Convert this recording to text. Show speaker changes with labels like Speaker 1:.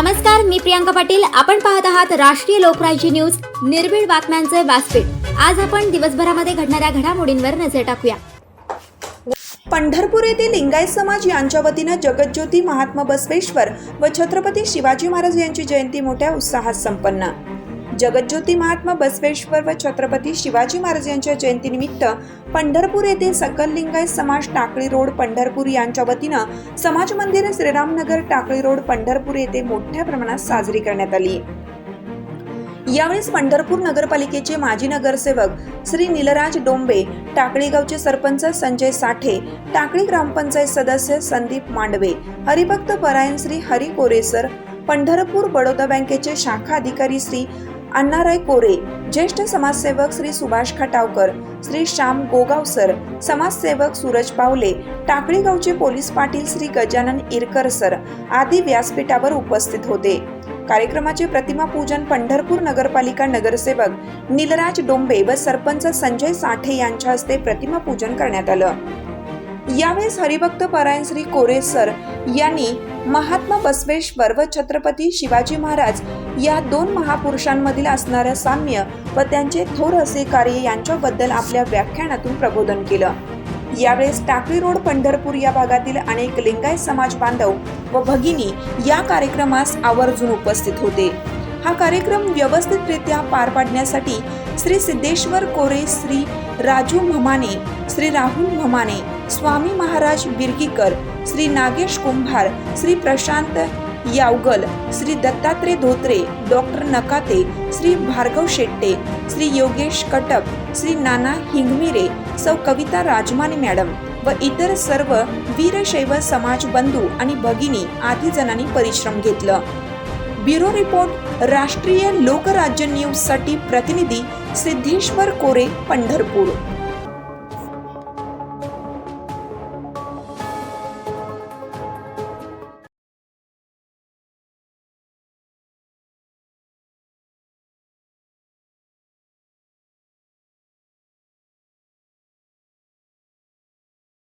Speaker 1: नमस्कार मी प्रियांका पाटील. आपण पाहत आहात राष्ट्रीय लोकराज्य न्यूज. निर्भीड बातम्यांचे व्यासपीठ. आज आपण दिवसभरामध्ये घडणाऱ्या घडामोडींवर नजर टाकूया.
Speaker 2: पंढरपूर येथे लिंगायत समाज यांच्या वतीनं जगज्योती महात्मा बसवेश्वर व छत्रपती शिवाजी महाराज यांची जयंती मोठ्या उत्साहात संपन्न. जगज्योती महात्मा बसवेश्वर व छत्रपती शिवाजी महाराज यांच्या जयंतीनिमित्त पंढरपूर येथे सकल लिंगायत समाज टाकळी रोड पंढरपूर यांच्या वतीनं समाज मंदिर श्रीरामनगर टाकळी रोड पंढरपूर येथे मोठ्या प्रमाणात साजरी करण्यात आली. यावेळेस पंढरपूर नगरपालिकेचे माजी नगरसेवक श्री निलराज डोंबे टाकळी गावचे सरपंच संजय साठे टाकळी ग्रामपंचायत सदस्य संदीप मांडवे हरिभक्त परायण श्री हरी कोरेसर पंढरपूर बडोदा बँकेचे शाखा अधिकारी श्री अण्णाराय कोरे ज्येष्ठ समाजसेवक श्री सुभाष खटावकर श्री श्याम गोगावसर समाजसेवक सूरज पावले टाकळी गावचे पोलीस पाटील श्री गजानन इरकर सर आदी व्यासपीठावर उपस्थित होते. कार्यक्रमाचे प्रतिमा पूजन पंढरपूर नगरपालिका नगरसेवक निलराज डोंबे व सरपंच संजय साठे यांच्या हस्ते प्रतिमा पूजन करण्यात आलं. यावेळेस हरिभक्त परायण श्री कोरे सर यांनी महात्मा बसवेश्वर व छत्रपती शिवाजी महाराज या दोन महापुरुषांमधील असणारं साम्य व त्यांचे थोर असे कार्य यांच्याबद्दल आपल्या व्याख्यानातून प्रबोधन केलं. यावेळेस टाकळी रोड पंढरपूर या भागातील अनेक लिंगायत समाज बांधव व भगिनी या कार्यक्रमास आवर्जून उपस्थित होते. हा कार्यक्रम व्यवस्थितरित्या पार पाडण्यासाठी श्री सिद्धेश्वर कोरे श्री राजू म्हमाने श्री राहुल म्हमाने स्वामी महाराज बिरगीकर श्री नागेश कुंभार श्री प्रशांत यावगल श्री दत्तात्रय धोत्रे डॉक्टर नकाते श्री भार्गव शेट्टे श्री योगेश कटक श्री नाना हिंगमिरे सौ कविता राजमाने मॅडम व इतर सर्व वीरशैव समाज बंधू आणि भगिनी आदी जणांनी परिश्रम घेतलं. ब्युरो रिपोर्ट राष्ट्रीय लोकराज्य न्यूजसाठी प्रतिनिधी सिद्धेश्वर कोरे पंढरपूर.